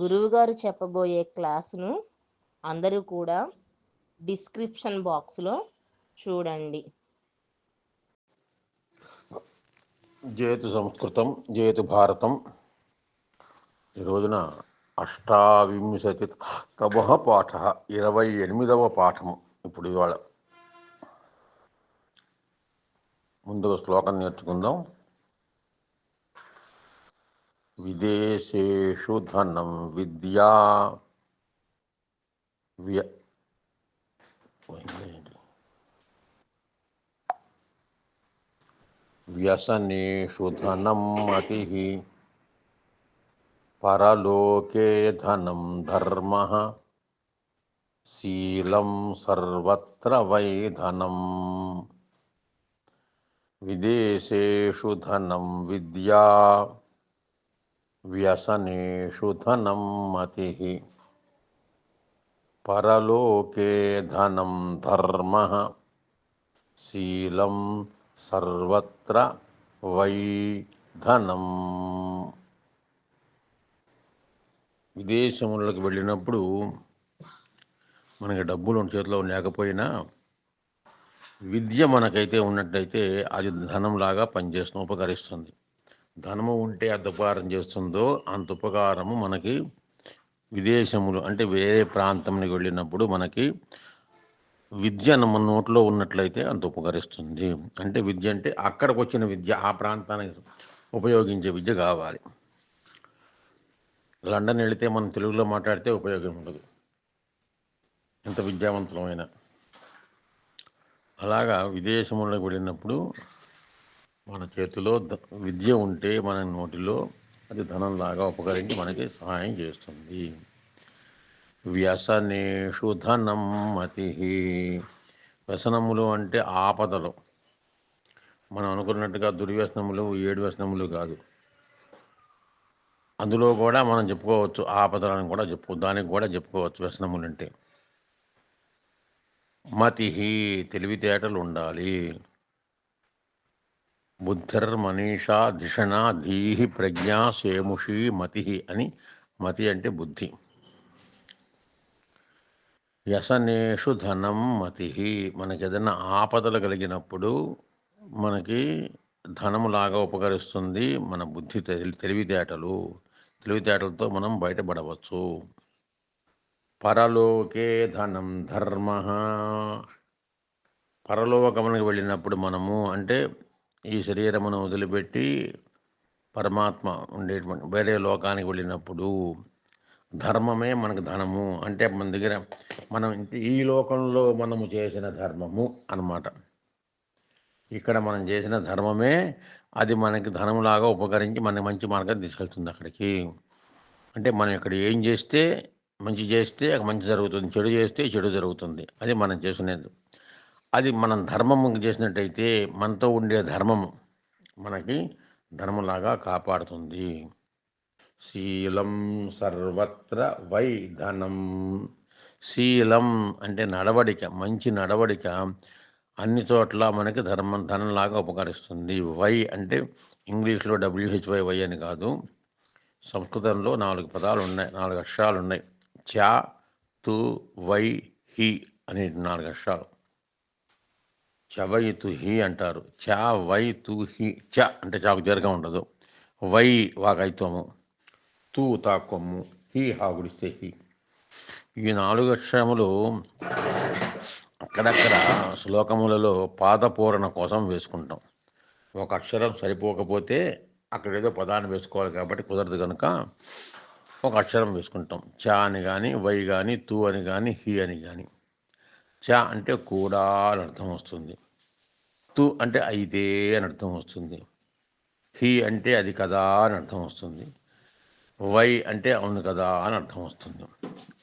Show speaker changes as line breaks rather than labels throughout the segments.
గురువుగారు చెప్పబోయే క్లాసును అందరూ కూడా డిస్క్రిప్షన్ బాక్స్లో చూడండి.
జయతు సంస్కృతం జయతు భారతం. ఈ రోజున అష్టావింశతి తమ పాఠ ఇరవై ఎనిమిదవ పాఠము ఇప్పుడు ఇవాళ. ముందుగా శ్లోకం నేర్చుకుందాం. విదేశేషు ధనం విద్యా వ్య పోయిందేంటి? వ్యసనేషు ధనం మతి పరలోకే ధనం ధర్మ శీలం సర్వత్ర వై ధనం విదేశేషు ధనం విద్యా వ్యసనేషు ధనం మతి. పరలోకే ధనం ధర్మ. శీలం సర్వత్ర వై ధనం. విదేశములకు వెళ్ళినప్పుడు మనకి డబ్బులు చేతిలో లేకపోయినా విద్య మనకైతే ఉన్నట్టయితే అది ధనంలాగా పనిచేస్తూ ఉపకరిస్తుంది. ధనము ఉంటే అంత ఉపకారం చేస్తుందో అంత ఉపకారము మనకి విదేశములు అంటే వేరే ప్రాంతంకి వెళ్ళినప్పుడు మనకి విద్య మన నోట్లో ఉన్నట్లయితే అంత ఉపకరిస్తుంది. అంటే విద్య అంటే అక్కడికి వచ్చిన విద్య ఆ ప్రాంతానికి ఉపయోగించే విద్య కావాలి. లండన్ వెళితే మనం తెలుగులో మాట్లాడితే ఉపయోగం ఉండదు. ఎంత విద్యావంతులమైనా. అలాగా విదేశములకు వెళ్ళినప్పుడు మన చేతిలో ద- విద్య ఉంటే మన నోటిలో అది ధనంలాగా ఉపకరించి మనకి సహాయం చేస్తుంది. వ్యసనేషు ధనం మతి వ్యసనములు అంటే ఆపదలు. మనం అనుకున్నట్టుగా దుర్వ్యసనములు ఏడు వ్యసనములు కాదు. అందులో కూడా మనం చెప్పుకోవచ్చు ఆపదలను కూడా చెప్పు దానికి కూడా చెప్పుకోవచ్చు వ్యసనములు అంటే మతి తెలివితేటలు ఉండాలి. బుద్ధిర్మనీషా ధిషణ ధీహి ప్రజ్ఞ సేముషి మతి అని మతి అంటే బుద్ధి. వ్యసనేషు ధనం మతి. మనకి ఏదైనా ఆపదలు కలిగినప్పుడు మనకి ధనములాగా ఉపకరిస్తుంది మన బుద్ధి తెలి- తెలివితేటలు. తెలివితేటలతో మనం బయటపడవచ్చు. పరలోకే ధనం ధర్మ. పరలోకమునికి వెళ్ళినప్పుడు మనము అంటే ఈ శరీరమును వదిలిపెట్టి పరమాత్మ ఉండేటువంటి వేరే లోకానికి వెళ్ళినప్పుడు ధర్మమే మనకు ధనము. అంటే మన దగ్గర మనం ఈ లోకంలో మనము చేసిన ధర్మము అన్నమాట. ఇక్కడ మనం చేసిన ధర్మమే అది మనకి ధనములాగా ఉపకరించి మన మంచి మార్గం తీసుకెళ్తుంది అక్కడికి. అంటే మనం ఇక్కడ ఏం చేస్తే మంచి చేస్తే అక్కడ మంచి జరుగుతుంది చెడు చేస్తే చెడు జరుగుతుంది. అది మనం చేసినది అది మనం ధర్మము చేసినట్టయితే మనతో ఉండే ధర్మము మనకి ధర్మలాగా కాపాడుతుంది. శీలం సర్వత్ర వై ధనం శీలం అంటే నడవడిక మంచి నడవడిక. అన్ని చోట్ల మనకి ధర్మం ధనంలాగా ఉపకరిస్తుంది. వై అంటే ఇంగ్లీష్లో డబ్ల్యూహెచ్వై వై అని కాదు. సంస్కృతంలో నాలుగు పదాలు ఉన్నాయి నాలుగు అక్షరాలు ఉన్నాయి చ తు వై హి అనే నాలుగు అక్షరాలు. చవై తు హి అంటారు. చ వై తు హి చ అంటే చాకు జరగా ఉండదు. వై వాకైత్వము తూ తాకొమ్ము. హి హాగుడిస్తే హి. ఈ నాలుగు అక్షరములు అక్కడక్కడ శ్లోకములలో పాదపూరణ కోసం వేసుకుంటాం. ఒక అక్షరం సరిపోకపోతే అక్కడ ఏదో పదాన్ని వేసుకోవాలి కాబట్టి కుదరదు కనుక ఒక అక్షరం వేసుకుంటాం. చ అని కానీ వై కానీ తూ అని కానీ హి అని కానీ చ అంటే కూడా అని అర్థం వస్తుంది. తు అంటే అయితే అని అర్థం వస్తుంది. హి అంటే అది కదా అని అర్థం వస్తుంది. వై అంటే అవును కదా అని అర్థం వస్తుంది.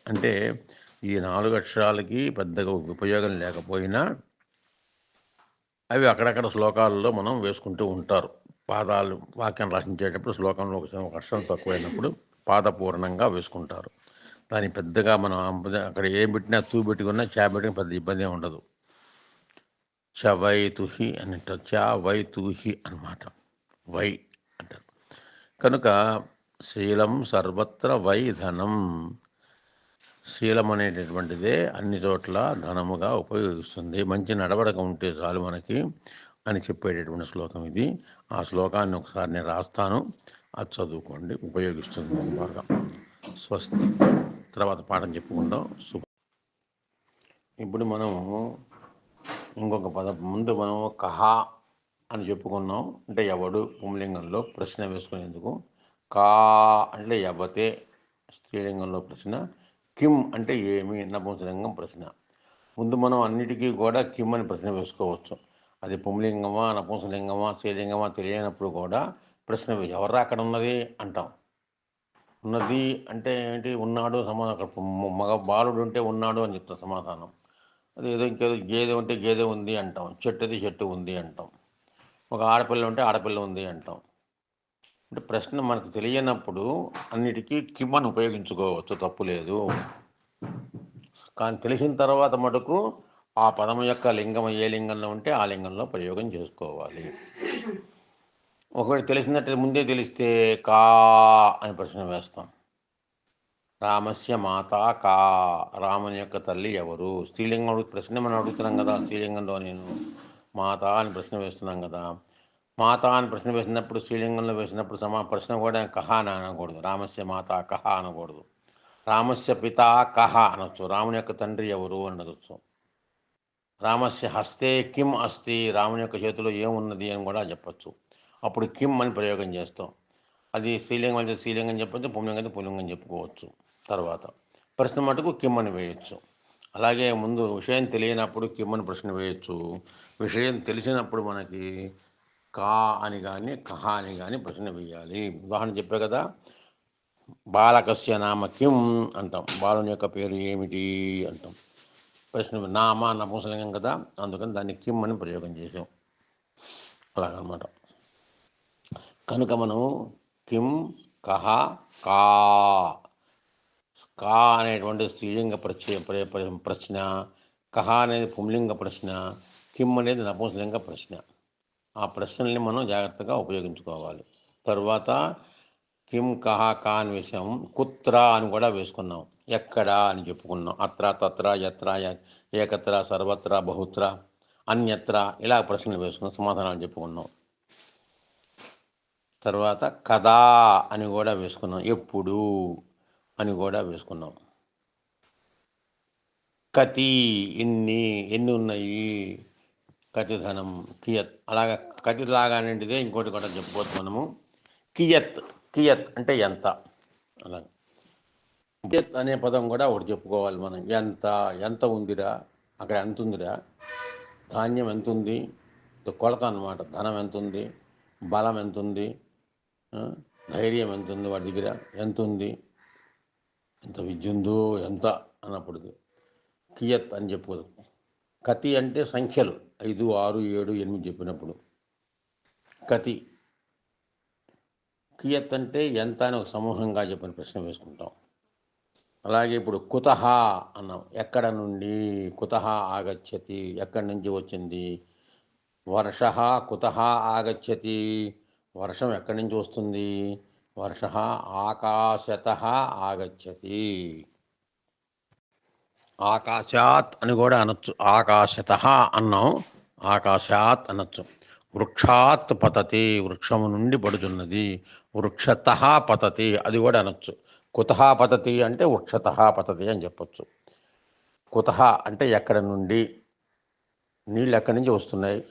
అంటే ఈ నాలుగు అక్షరాలకి పెద్దగా ఉపయోగం లేకపోయినా అవి అక్కడక్కడ శ్లోకాలలో మనం వేసుకుంటూ ఉంటారు. పాదాలు వాక్యం రచించేటప్పుడు శ్లోకంలో ఒక అక్షరం తక్కువైనప్పుడు పాదపూర్ణంగా వేసుకుంటారు. దాన్ని పెద్దగా మనం అక్కడ ఏం పెట్టినా తూ పెట్టుకున్నా చా పెద్ద ఇబ్బంది ఉండదు. చ వై తుహి అని అంటారు చ వై తుహి అనమాట వై అంటారు. కనుక శీలం సర్వత్ర వై ధనం. శీలం అనేటటువంటిదే అన్ని చోట్ల ధనముగా ఉపయోగిస్తుంది. మంచి నడవడక ఉంటే చాలు మనకి అని చెప్పేటటువంటి శ్లోకం ఇది. ఆ శ్లోకాన్ని ఒకసారి నేను రాస్తాను. అది చదువుకోండి. ఉపయోగిస్తుంది బాగా స్వస్తి. తర్వాత పాఠం చెప్పుకుందాం. శుభ ఇప్పుడు మనం ఇంకొక పద ముందు మనం కహా అని చెప్పుకున్నాం. అంటే ఎవడు పుంలింగంలో ప్రశ్న వేసుకునేందుకు. కా అంటే ఎవతే స్త్రీలింగంలో ప్రశ్న. కిమ్ అంటే ఏమి? నపుంసలింగం ప్రశ్న. ముందు మనం అన్నిటికీ కూడా కిమ్ అని ప్రశ్న వేసుకోవచ్చు. అది పుంలింగమా నపుంసలింగమా స్త్రీలింగమా తెలియనప్పుడు కూడా ప్రశ్న ఎవరా అక్కడ ఉన్నది? అంటాం. ఉన్నది అంటే ఏంటి? ఉన్నాడు సమాధానం. అక్కడ మగ బాలుడు ఉంటే ఉన్నాడు అని చెప్తాం సమాధానం. అదేదో ఇంకేదో గేదె ఉంటే గేదె ఉంది అంటాం. చెట్టుది చెట్టు ఉంది అంటాం. ఒక ఆడపిల్ల ఉంటే ఆడపిల్ల ఉంది అంటాం. అంటే ప్రశ్న మనకు తెలియనప్పుడు అన్నిటికీ కిమ్మను అని ఉపయోగించుకోవచ్చు తప్పు లేదు. కానీ తెలిసిన తర్వాత మటుకు ఆ పదం యొక్క లింగం ఏ లింగంలో ఉంటే ఆ లింగంలో ప్రయోగం చేసుకోవాలి. ఒకవేళ తెలిసినట్టు ముందే తెలిస్తే కా అని ప్రశ్న వేస్తాం. రామస్య మాత కా రాముని యొక్క తల్లి ఎవరు? స్త్రీలింగం అడుగు ప్రశ్న మనం అడుగుతున్నాం కదా స్త్రీలింగంలో నేను మాత అని ప్రశ్న వేస్తున్నాం కదా. మాత అని ప్రశ్న వేసినప్పుడు స్త్రీలింగంలో వేసినప్పుడు సమా ప్రశ్న కూడా కహ అని అనకూడదు. రామస్య మాత కహ అనకూడదు. రామస్య పిత కహ అనొచ్చు. రాముని యొక్క తండ్రి ఎవరు అని అడగచ్చు రామస్య హస్తే కిమ్ అస్తి రాముని యొక్క చేతిలో ఏమున్నది అని కూడా చెప్పచ్చు. అప్పుడు కిమ్ అని ప్రయోగం చేస్తాం. అది స్త్రీలింగం అయితే స్త్రీలింగం చెప్పచ్చు పుంలింగం అయితే పుల్లింగం చెప్పుకోవచ్చు. తర్వాత. ప్రశ్న మటుకు కిమ్ అని వేయచ్చు. అలాగే ముందు విషయం తెలియనప్పుడు కిమ్ అని ప్రశ్న వేయచ్చు. విషయం తెలిసినప్పుడు మనకి కా అని కానీ కహ అని కానీ ప్రశ్న వేయాలి. ఉదాహరణ చెప్పే కదా బాలకస్య నామ కిం అంటాం. బాలుని యొక్క పేరు ఏమిటి అంటాం. ప్రశ్న నామ నపుంసలింగం కదా అందుకని దాన్ని కిమ్ అని ప్రయోగం చేసాం అలాగనమాట. కనుక మనం కిం కహ కా కా అనేటువంటి స్త్రీలింగ ప్రత్యయ ప్ర- ప్రశ్న కహ అనేది పుంలింగ ప్రశ్న కిమ్ అనేది నపుంసలింగ ప్రశ్న. ఆ ప్రశ్నల్ని మనం జాగ్రత్తగా ఉపయోగించుకోవాలి. తర్వాత కిమ్ కహ కా అని విషయం కుత్ర అని కూడా వేసుకున్నాం. ఎక్కడ అని చెప్పుకున్నాం. అత్ర తత్ర యత్ర ఏకత్ర సర్వత్ర బహుత్ర అన్యత్ర ఇలా ప్రశ్నలు వేసుకున్నాం సమాధానాలు చెప్పుకున్నాం. తర్వాత కదా అని కూడా వేసుకున్నాం. ఎప్పుడు అని కూడా వేసుకున్నాం. కతి ఎన్ని ఎన్ని ఉన్నాయి? కతిధనం కియత్. అలాగా కతి లాగానేంటిదే ఇంకోటి కూడా చెప్పుకోవచ్చు మనము. కియత్ కియత్ అంటే ఎంత? అలాగే. కియత్ అనే పదం కూడా ఒకటి చెప్పుకోవాలి మనం. ఎంత ఎంత ఉందిరా? అక్కడ ఎంత ఉందిరా? ధాన్యం ఎంత ఉంది? కొలత అన్నమాట. ధనం ఎంత ఉంది? బలం ఎంత ఉంది? ధైర్యం ఎంత ఉంది వాడి దగ్గర? ఎంత ఉంది? ఎంత విద్య ఉందో ఎంత అన్నప్పుడు కియత్ అని చెప్పుకోదు. కతి అంటే సంఖ్యలు. ఐదు ఆరు ఏడు ఎనిమిది చెప్పినప్పుడు. కతి. కియత్ అంటే ఎంత అని ఒక సమూహంగా చెప్పిన ప్రశ్న వేసుకుంటాం. అలాగే ఇప్పుడు కుతహ అన్నాం. ఎక్కడ నుండి కుతహ ఆగచ్చతి? ఎక్కడి నుంచి వచ్చింది? వర్ష కుతహ ఆగచ్చతి? వర్షం ఎక్కడి నుంచి వస్తుంది? వర్ష ఆకాశత ఆగచ్చతి. ఆకాశాత్ అని కూడా అనొచ్చు. ఆకాశత అన్నాం. ఆకాశాత్ అనొచ్చు. వృక్షాత్ పతతి వృక్షము నుండి పడుతున్నది వృక్షత పతతి అది కూడా అనొచ్చు. కుత పతతి అంటే వృక్షత పతతి అని చెప్పొచ్చు. కుత అంటే ఎక్కడి నుండి? నీళ్ళు ఎక్కడి నుంచి వస్తున్నాయి?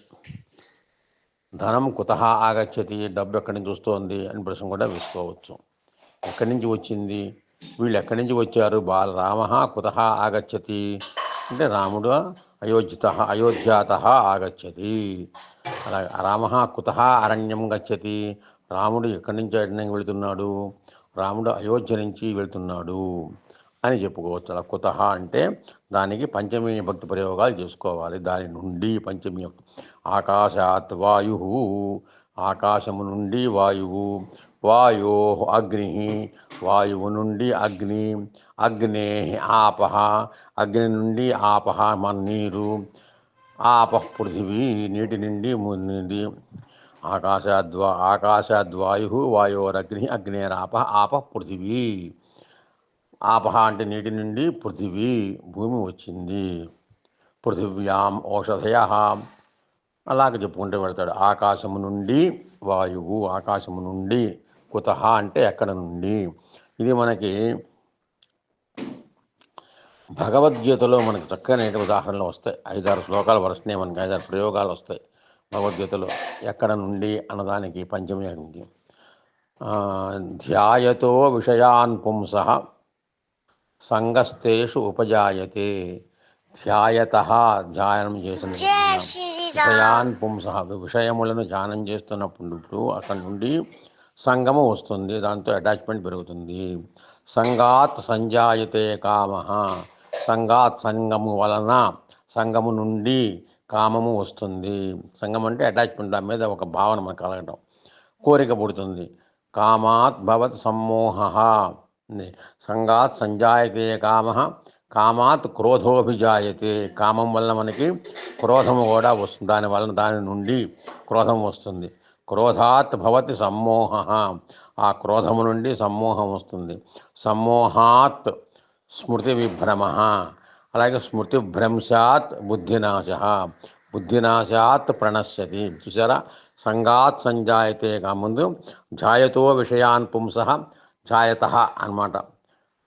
ధనం కుత ఆగచ్చతి డబ్బు ఎక్కడి నుంచి వస్తోంది అని ప్రశ్న కూడా వేసుకోవచ్చు. ఎక్కడి నుంచి వచ్చింది? వీళ్ళు ఎక్కడి నుంచి వచ్చారు? బాల రామ కుత ఆగచ్చతి. అంటే రాముడు అయోధ్యత అయోధ్యాత ఆగచ్చతి. అలాగే రామ కుత అరణ్యం గచ్చతి. రాముడు ఎక్కడి నుంచి అరణ్యం వెళుతున్నాడు? రాముడు అయోధ్య నుంచి వెళ్తున్నాడు. అని చెప్పుకోవచ్చు. అలా కుతహ అంటే దానికి పంచమీ భక్తి ప్రయోగాలు చేసుకోవాలి. దాని నుండి పంచమీ ఆకాశాత్ వాయు ఆకాశము నుండి వాయువు వాయో అగ్ని వాయువు నుండి అగ్ని అగ్నే ఆపహ అగ్ని నుండి ఆపహ మన నీరు ఆప పృథివీ నీటి నుండి ముందు ఆకాశాద్వా ఆకాశాద్వాయు వాయోరగ్ని అగ్నేరాప ఆప పృథివీ. ఆపహ అంటే నీటి నుండి పృథివీ భూమి వచ్చింది. పృథివ్యాం ఓషధయ అలాగే చెప్పుకుంటూ వెళ్తాడు. ఆకాశము నుండి వాయువు ఆకాశము నుండి కుత అంటే ఎక్కడ నుండి? ఇది మనకి భగవద్గీతలో మనకు చక్కని ఉదాహరణలు వస్తాయి. ఐదారు శ్లోకాలు వరుస్తున్నాయి మనకి ఐదారు ప్రయోగాలు వస్తాయి. భగవద్గీతలో ఎక్కడ నుండి అన్నదానికి పంచమయానికి ధ్యాయతో విషయాన్ పుంస. సంగస్తేషు ఉపజాయతే. ధ్యాయత ధ్యానం చేసిన విషయాన్ పుంస. విషయములను ధ్యానం చేస్తున్నప్పుడు అక్కడి నుండి సంగము వస్తుంది. దాంతో అటాచ్మెంట్ పెరుగుతుంది. సంగాత్ సంజాయతే కామ. సంగాత్ సంగము వలన సంగము నుండి కామము వస్తుంది. సంగం అంటే అటాచ్మెంట్. దాని మీద ఒక భావన మనకు కలగడం కోరిక పుడుతుంది. కామాత్ భవత్ సమ్మోహ. సంగాత్ సంజాయతే కామ. కామాత్ క్రోధోభిజాయతే. కామం వల్ల మనకి క్రోధము కూడా వస్తుంది. దాని వలన దాని నుండి క్రోధం వస్తుంది. క్రోధాత్ భవతి సమ్మోహ. ఆ క్రోధము నుండి సమ్మోహం వస్తుంది. సమ్మోహాత్ స్మృతి విభ్రమ. అలాగే స్మృతి భ్రంశాత్ బుద్ధినాశ. బుద్ధినాశాత్ ప్రణశ్యతి. చూసారా సంగాత్ సంజాయతే కాముందు జాయతో విషయాన్ పుంస. ఛాయత అన్నమాట.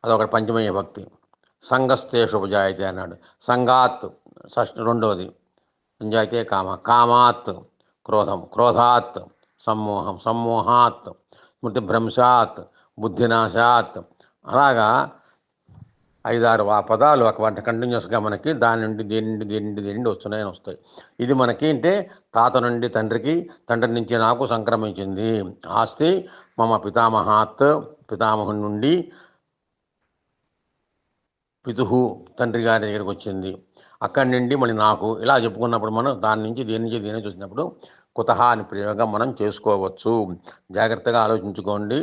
అదొకటి పంచమయ్య భక్తి. సంగస్తేషు ఉపజాయతే అన్నాడు. సంఘాత్ షష్ఠ రెండవది సంజాయితే కామ. కామాత్ క్రోధం. క్రోధాత్ సమ్మోహం. సమ్మోహాత్ స్మృతి భ్రంశాత్ బుద్ధినాశాత్. అలాగా ఐదారు ఆ పదాలు ఒక వంట కంటిన్యూస్గా మనకి దాని నుండి దీని నుండి దీని నుండి దీని నుండి వస్తున్నాయని వస్తాయి. ఇది మనకి అంటే తాత నుండి తండ్రికి తండ్రి నుంచి నాకు సంక్రమించింది. ఆస్తి మమ పితామహాత్ పితామహుని నుండి పితుహు తండ్రి గారి దగ్గరికి వచ్చింది. అక్కడి నుండి మళ్ళీ నాకు ఇలా చెప్పుకున్నప్పుడు మనం దాని నుంచి దీని నుంచి దేని చూసినప్పుడు కుతహ అని ప్రయోగం మనం చేసుకోవచ్చు. జాగ్రత్తగా ఆలోచించుకోండి.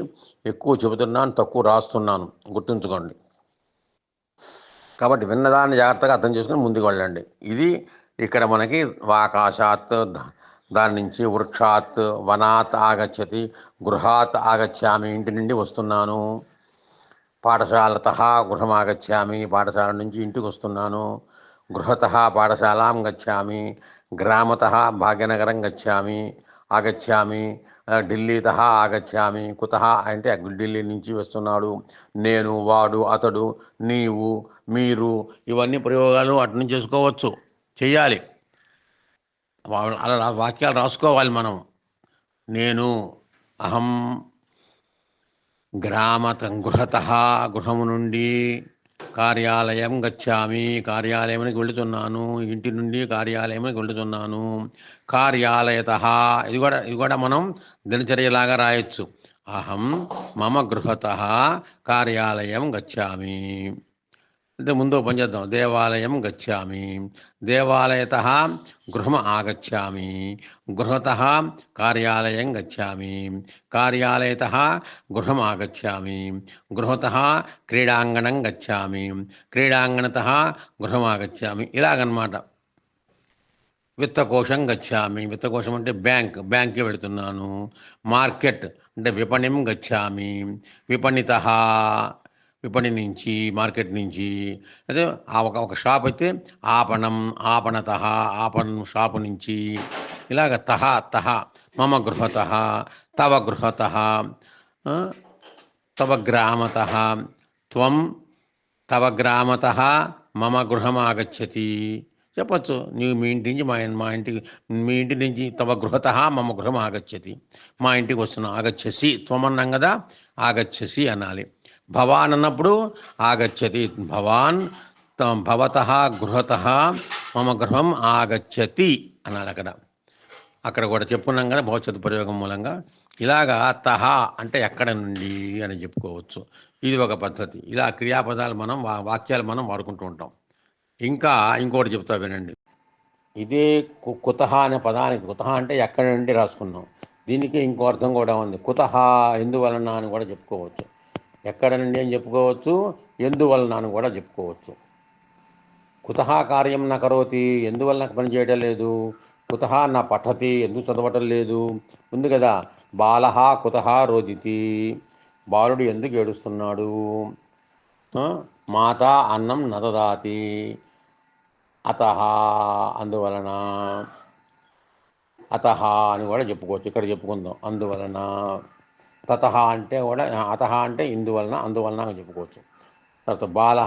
ఎక్కువ చెబుతున్నాను తక్కువ రాస్తున్నాను. గుర్తుంచుకోండి. కాబట్టి విన్నదాన్ని జాగ్రత్తగా అర్థం చేసుకుని ముందుకు వెళ్ళండి. ఇది ఇక్కడ మనకి ఆకాశాత్ దాని నుంచి వృక్షాత్ వనాత్ ఆగచ్చతి గృహాత్ ఆగచ్చామి ఇంటి నుండి వస్తున్నాను. పాఠశాలత గృహం ఆగచ్చామి పాఠశాల నుంచి ఇంటికి వస్తున్నాను. గృహత పాఠశాలాం గచ్చామి గ్రామత భాగ్యనగరం గచ్చామి ఆగచ్చామి ఢిల్లీత ఆగచ్చామి కుత అంటే ఢిల్లీ నుంచి వస్తున్నాడు. నేను వాడు అతడు నీవు మీరు ఇవన్నీ ప్రయోగాలు అటు నుంచి చేసుకోవచ్చు. చేయాలి అలా వాక్యాలు రాసుకోవాలి మనం. నేను అహం గ్రామత గృహత గృహము నుండి కార్యాలయం గచ్చామి. కార్యాలయానికి వెళుతున్నాను. ఇంటి నుండి కార్యాలయానికి వెళుతున్నాను. కార్యాలయత ఇది కూడా ఇది కూడా మనం దినచర్యలాగా రాయొచ్చు. అహం మమ గృహత కార్యాలయం గచ్చామి. అంటే ముందు పని చేద్దాం దేవాలయం గచ్చామి. దేవాలయత గృహం ఆగచ్చామి. గృహత కార్యాలయం గచ్చామి. కార్యాలయత గృహం ఆగచ్చామి. గృహత క్రీడాంగణం గచ్చామి. క్రీడాంగణత గృహం ఆగచ్చామి. ఇలాగనమాట. విత్తకోశం గచ్చామి. విత్తకోశం అంటే బ్యాంక్. బ్యాంక్కి వెళుతున్నాను మార్కెట్ అంటే విపణిం గచ్చామి. విపణిత విపణి నుంచి మార్కెట్ నుంచి అదే ఆ ఒక ఒక షాప్ అయితే ఆపణం ఆపణత ఆపణం షాపు నుంచి ఇలాగ తహ తహ మమ గృహత తవ గృహత తవ గ్రామత త్వం తవ గ్రామత మమ గృహం ఆగచ్చతి చెప్పచ్చు. నీవు మీ ఇంటి నుంచి మా మా ఇంటికి మీ ఇంటి నుంచి తవ గృహత మమ గృహం ఆగచ్చతి మా ఇంటికి వస్తున్నా ఆగచ్చసి త్వమన్నాం కదా ఆగచ్చసి అనాలి. భవాన్ అన్నప్పుడు ఆగచ్చతి. భవాన్ త- గృహత మమ గృహం ఆగచ్చతి అనాలి అక్కడ అక్కడ కూడా చెప్పున్నాం కదా భవిష్యత్తు ప్రయోగం మూలంగా. ఇలాగా తహ అంటే ఎక్కడ నుండి అని చెప్పుకోవచ్చు. ఇది ఒక పద్ధతి. ఇలా క్రియాపదాలు మనం వా- వాక్యాలు మనం వాడుకుంటూ ఉంటాం. ఇంకా ఇంకోటి చెప్తా వినండి. ఇదే కు- కుతహ అనే పదానికి కుతహ అంటే ఎక్కడ నుండి రాసుకున్నాం. దీనికి ఇంకో అర్థం కూడా ఉంది. కుతహ ఎందువలన అని కూడా చెప్పుకోవచ్చు. ఎక్కడ నుండి అని చెప్పుకోవచ్చు ఎందువలన అని కూడా చెప్పుకోవచ్చు. కుతహా కార్యం నా కరోతి ఎందువలన పని చేయడం లేదు? కుత నా పఠతి ఎందుకు చదవటం లేదు? ఉంది కదా బాలహ కుత రోదితి. బాలుడు ఎందుకు ఏడుస్తున్నాడు? మాత అన్నం నదదాతి. అత అందువలన. అత అని కూడా చెప్పుకోవచ్చు. ఇక్కడ చెప్పుకుందాం. అందువలన. తత అంటే కూడా అత అంటే ఇందువలన అందువలన అని చెప్పుకోవచ్చు. తర్వాత బాల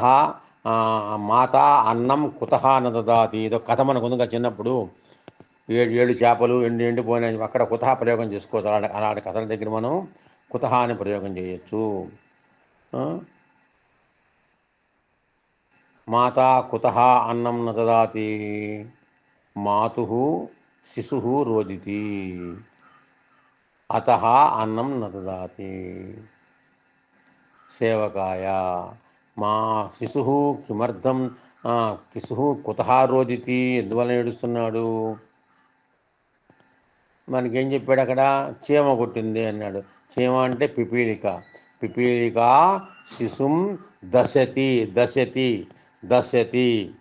మాత అన్నం కుత నదాతి ఇదో కథ మనకు ఉందిగా చిన్నప్పుడు. ఏడు ఏడు చేపలు ఎండి ఎండిపోయినాయి అక్కడ కుతహ ప్రయోగం చేసుకోవచ్చు. అలాంటి అలాంటి కథల దగ్గర మనం కుతహ అని ప్రయోగం చేయొచ్చు. మాత కుత అన్నం న దదాతి మాతు శిశు రోదితి. అత అన్నం న సేవకాయ మా శిశు కిమర్థం శిశు కుత రోదితి ఎందువల్ల ఏడుస్తున్నాడు? మనకేం చెప్పాడు అక్కడ? చీమ కొట్టింది అన్నాడు. చీమ అంటే పిపీలిక. పిపీలిక శిశుం దశతి దశతి దశతి.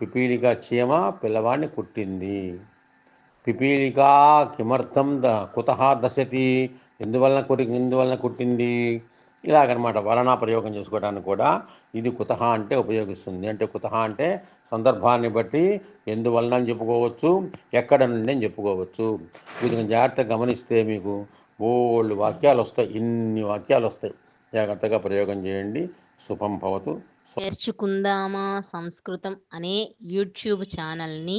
పిపీలిక చీమ పిల్లవాడిని కుట్టింది. పిపీలికా కిమర్థం ద కుతహ దశతి. ఎందువలన కురి ఎందువలన కుట్టింది? ఇలాగనమాట వలన ప్రయోగం చేసుకోవడానికి కూడా ఇది కుతహ అంటే ఉపయోగిస్తుంది. అంటే కుతహ అంటే సందర్భాన్ని బట్టి ఎందువలన అని చెప్పుకోవచ్చు ఎక్కడ నుండి అని చెప్పుకోవచ్చు. వీటిని జాగ్రత్తగా గమనిస్తే మీకు బోల్డ్ వాక్యాలు వస్తాయి ఇన్ని వాక్యాలు వస్తాయి జాగ్రత్తగా ప్రయోగం చేయండి. శుభం భవతు.
నేర్చుకుందామా సంస్కృతం అనే యూట్యూబ్ ఛానల్ని